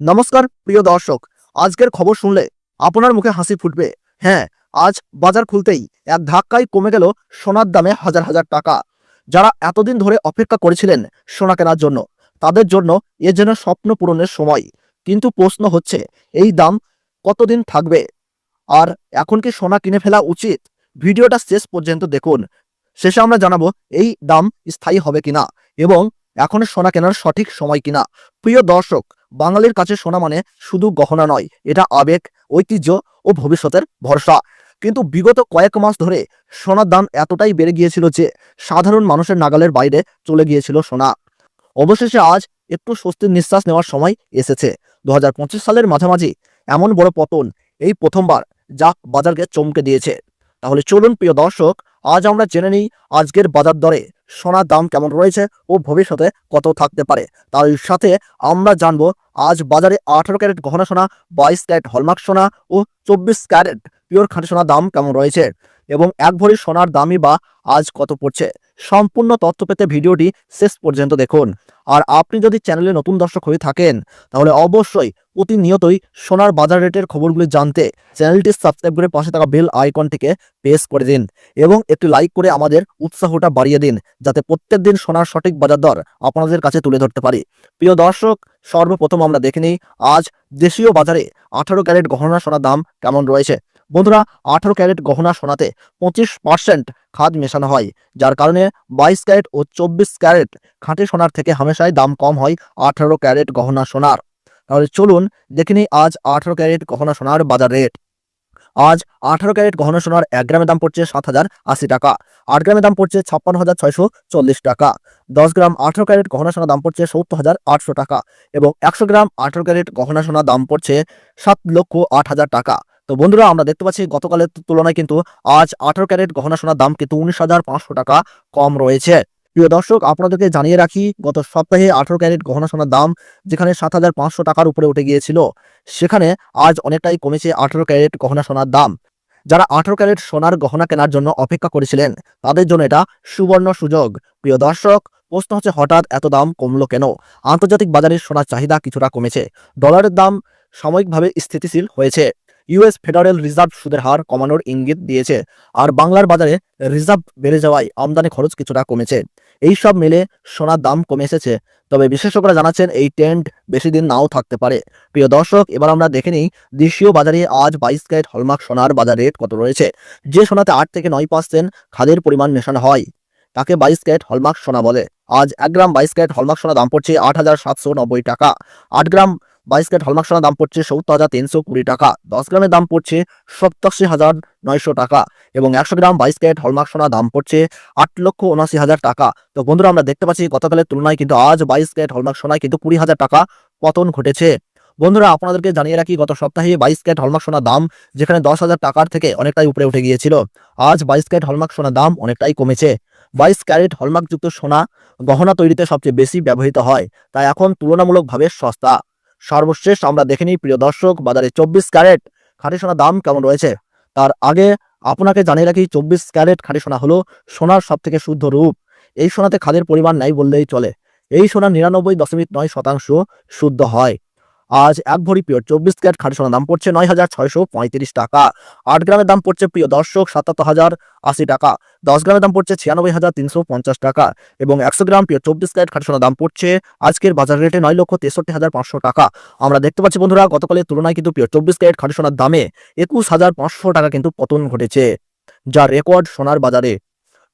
নমস্কার, প্রিয় দর্শক। আজকের খবর শুনলে আপনার মুখে হাসি ফুটবে। হ্যাঁ আজ বাজার খুলতেই এক ধাক্কায় কমে গেল সোনার দামে হাজার হাজার টাকা। যারা এতদিন ধরে অপেক্ষা করেছিলেন সোনা কেনার জন্য, তাদের জন্য এ যেন স্বপ্ন পূরণের সময়। কিন্তু প্রশ্ন হচ্ছে, এই দাম কতদিন থাকবে? আর এখন কি সোনা কিনে ফেলা উচিত? ভিডিওটা শেষ পর্যন্ত দেখুন। শেষে আমরা জানাব, এই দাম স্থায়ী হবে কিনা? এবং এখন সোনা কেনার সঠিক সময় কিনা? প্রিয় দর্শক, বাঙালির কাছে সোনা মানে শুধু গহনা নয়, এটা আবেগ, ঐতিহ্য ও ভবিষ্যতের ভরসা। কিন্তু বিগত কয়েক মাস ধরে সোনার দাম এতটাই বেড়ে গিয়েছিল যে সাধারণ মানুষের নাগালের বাইরে চলে গিয়েছিল সোনা। অবশেষে আজ একটু স্বস্তির নিঃশ্বাস নেওয়ার সময় এসেছে। দু হাজার পঁচিশ সালের মাঝামাঝি এমন বড় পতন, এই প্রথমবার যা বাজারকে চমকে দিয়েছে। তাহলে চলুন প্রিয় দর্শক, আজ আমরা জেনে নিই আজকের বাজার দরে সোনার দাম কেমন রয়েছে ও ভবিষ্যতে কত থাকতে পারে? তার সাথে আমরা জানব, আজ বাজারে আঠারো ক্যারেট গহনা সোনা, বাইশ ক্যারেট হলমার্ক সোনা ও চব্বিশ ক্যারেট পিওর খাঁটি সোনার দাম কেমন রয়েছে? এবং এক ভরি সোনার দামই বা আজ কত পড়ছে? সম্পূর্ণ তথ্য পেতে ভিডিওটি শেষ পর্যন্ত দেখুন। আর আপনি যদি চ্যানেলে নতুন দর্শক হয়ে থাকেন, তাহলে অবশ্যই প্রতিনিয়তই সোনার বাজার রেটের খবরগুলি জানতে চ্যানেলটি সাবস্ক্রাইব করে পাশে থাকা বেল আইকনটিকে প্রেস করে দিন এবং একটি লাইক করে আমাদের উৎসাহটা বাড়িয়ে দিন, যাতে প্রত্যেক দিন সোনার সঠিক বাজার দর আপনাদের কাছে তুলে ধরতে পারি। প্রিয় দর্শক, সর্বপ্রথম আমরা দেখে নিই, আজ দেশীয় বাজারে আঠারো ক্যারেট গহনা সোনার দাম কেমন রয়েছে? বন্ধুরা, আঠারো ক্যারেট গহনা সোনাতে পঁচিশ পার্সেন্ট খাদ মেশানো হয়, যার কারণে বাইশ ক্যারেট ও চব্বিশ ক্যারেট খাঁটি সোনার থেকে হামেশাই দাম কম হয় আঠারো ক্যারেট গহনা সোনার। তাহলে চলুন দেখে নিই আজ আঠারো ক্যারেট গহনা সোনার বাজার রেট। আজ আঠারো ক্যারেট গহনা সোনার এক গ্রামের দাম পড়ছে সাত হাজার আশি টাকা, আট গ্রামের দাম পড়ছে ছাপ্পান্ন হাজার ছয়শো চল্লিশ টাকা, দশ গ্রাম আঠারো ক্যারেট গহনা সোনার দাম পড়ছে সত্তর হাজার আটশো টাকা এবং একশো গ্রাম আঠারো ক্যারেট গহনা সোনার দাম পড়ছে সাত লক্ষ আট হাজার টাকা। তো বন্ধুরা, আমরা দেখতে পাচ্ছি গতকালের তুলনায় কিন্তু আজ আঠারো ক্যারেট গহনা সোনার দাম কিন্তু উনিশ হাজার পাঁচশো টাকা কম রয়েছে। প্রিয় দর্শক, আপনাদেরকে জানিয়ে রাখি, গত সপ্তাহে আঠারো ক্যারেট গহনা সোনার দাম যেখানে সাত হাজার পাঁচশো টাকার উপরে উঠে গিয়েছিল, সেখানে আজ অনেকটাই কমেছে আঠারো ক্যারেট গহনা সোনার দাম। যারা আঠারো ক্যারেট সোনার গহনা কেনার জন্য অপেক্ষা করেছিলেন, তাদের জন্য এটা সুবর্ণ সুযোগ। প্রিয় দর্শক, প্রশ্ন হচ্ছে হঠাৎ এত দাম কমলো কেন? আন্তর্জাতিক বাজারে সোনার চাহিদা কিছুটা কমেছে। ডলারের দাম সাময়িকভাবে স্থিতিশীল হয়েছে। ইউএস ফেডারেল রিজার্ভ সুদের হার কমানোর ইঙ্গিত দিয়েছে, আর বাংলার বাজারে রিজার্ভ বেড়ে যাওয়ায় আমদানি খরচ কিছুটা কমেছে। এই সব মিলে সোনার দাম কমে এসেছে, তবে বিশেষজ্ঞরা জানাচ্ছেন এই ট্রেন্ড বেশি দিন নাও থাকতে পারে। প্রিয় দর্শক, এবার আমরা দেখে নিই দেশীয় বাজারে আজ বাইশ ক্যারেট হলমার্ক সোনার বাজার রেট কত রয়েছে, যে সোনাতে আট থেকে নয় পার্সেন্ট খাদের পরিমাণ মেশানো হয়। তাকে বাইশ ক্যারেট হলমার্ক সোনা বলে। আজ এক গ্রাম বাইশ ক্যারেট হলমার্ক সোনা দাম পড়ছে আট হাজার সাতশো নব্বই টাকা। আট গ্রাম বাইশ ক্যারেট হলমার্ক সোনার দাম পড়ছে সত্তর হাজার তিনশো কুড়ি টাকা। দশ গ্রামের দাম পড়ছে সপ্তাশি হাজার নয়শো টাকা এবং একশো গ্রাম বাইশ ক্যারেট হলমার্ক সোনার দাম পড়ছে আট লক্ষ উনআশি হাজার টাকা। তো বন্ধুরা, আমরা দেখতে পাচ্ছি গতকালের তুলনায় কিন্তু আজ বাইশ ক্যারেট হলমার্ক সোনায় কিন্তু কুড়ি হাজার টাকা পতন ঘটেছে। বন্ধুরা, আপনাদেরকে জানিয়ে রাখি, গত সপ্তাহে বাইশ ক্যারেট হলমার্ক সোনার দাম যেখানে দশ হাজার টাকার থেকে অনেকটাই উপরে উঠে গিয়েছিল, আজ বাইশ ক্যারেট হলমার্ক সোনার দাম অনেকটাই কমেছে। বাইশ ক্যারেট হলমার্কযুক্ত সোনা গহনা তৈরিতে সবচেয়ে বেশি ব্যবহৃত হয়, তাই এখন তুলনামূলকভাবে সস্তা। সর্বশেষ আমরা দেখে নিই, প্রিয় দর্শক, বাজারে চব্বিশ ক্যারেট খাঁটি সোনার দাম কেমন রয়েছে? তার আগে আপনাকে জানিয়ে রাখি, চব্বিশ ক্যারেট খাঁটি সোনা হলো সোনার সব থেকে শুদ্ধ রূপ। এই সোনাতে খাদের পরিমাণ নাই বললেই চলে। এই সোনা নিরানব্বই দশমিক নয় শতাংশ শুদ্ধ হয়। আজ এক ভরি পিওর চব্বিশ ক্যারেট খাঁটি সোনার দাম পড়ছে নয় হাজার ছয়শো পঁয়ত্রিশ টাকা। আট গ্রামের দাম পড়ছে প্রিয় দর্শক সাতাত্তর হাজার আশি টাকা। দশ গ্রামের দাম পড়ছে ছিয়ানব্বই হাজার তিনশো পঞ্চাশ টাকা এবং একশো গ্রাম পিওর চব্বিশ ক্যারেট খাঁটি সোনার দাম পড়ছে আজকের বাজার রেটে নয় লক্ষ তেষট্টি হাজার পাঁচশো টাকা। আমরা দেখতে পাচ্ছি বন্ধুরা, গতকালের তুলনায় কিন্তু পিওর চব্বিশ ক্যারেট খাঁটি সোনার দামে একুশ হাজার পাঁচশো টাকা কিন্তু পতন ঘটেছে, যা রেকর্ড সোনার বাজারে।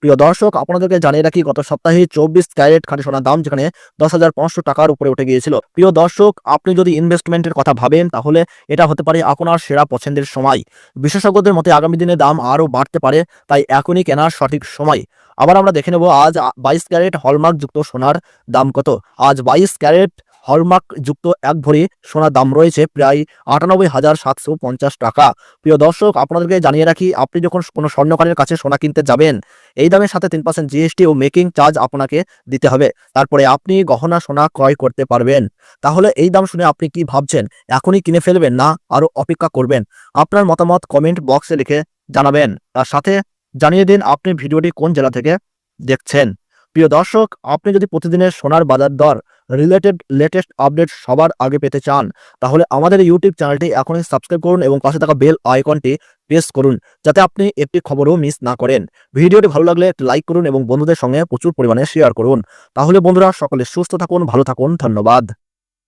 প্রিয় দর্শক, আপনাদেরকে জানিয়ে রাখি, গত সপ্তাহে চব্বিশ ক্যারেট খাঁটি সোনার দাম যেখানে দশ হাজার পাঁচশো টাকার উপরে উঠে গিয়েছিল। প্রিয় দর্শক, আপনি যদি ইনভেস্টমেন্টের কথা ভাবেন, তাহলে এটা হতে পারে আপনার সেরা পছন্দের সময়। বিশেষজ্ঞদের মতে আগামী দিনে দাম আরও বাড়তে পারে, তাই এখনই কেনার সঠিক সময়। আবার আমরা দেখে নেব, আজ বাইশ ক্যারেট হলমার্ক যুক্ত সোনার দাম কত। আজ বাইশ ক্যারেট হলমার্ক যুক্ত এক ভরি সোনার দাম রয়েছে প্রায় আটানব্বই হাজার সাতশো পঞ্চাশ টাকা। প্রিয় দর্শক, আপনাদেরকে জানিয়ে রাখি, আপনি যখন কোনো স্বর্ণকারের কাছে সোনা কিনতে যাবেন, এই দামের সাথে তিন পার্সেন্ট জিএসটি ও মেকিং চার্জ আপনাকে দিতে হবে। তারপরে আপনি গহনা সোনা ক্রয় করতে পারবেন। তাহলে এই দাম শুনে আপনি কি ভাবছেন? এখনই কিনে ফেলবেন না, আরও অপেক্ষা করবেন? আপনার মতামত কমেন্ট বক্সে লিখে জানাবেন। তার সাথে জানিয়ে দিন আপনি ভিডিওটি কোন জেলা থেকে দেখছেন। প্রিয় দর্শক, আপনি যদি প্রতিদিনের সোনার বাজার দর রিলেটেড লেটেস্ট আপডেট সবার আগে পেতে চান, তাহলে আমাদের ইউটিউব চ্যানেলটি এখনই সাবস্ক্রাইব করুন এবং পাশে থাকা বেল আইকনটি প্রেস করুন, যাতে আপনি একটি খবরও মিস না করেন। ভিডিওটি ভালো লাগলে একটি লাইক করুন এবং বন্ধুদের সঙ্গে প্রচুর পরিমাণে শেয়ার করুন। তাহলে বন্ধুরা সকলে সুস্থ থাকুন, ভালো থাকুন, ধন্যবাদ।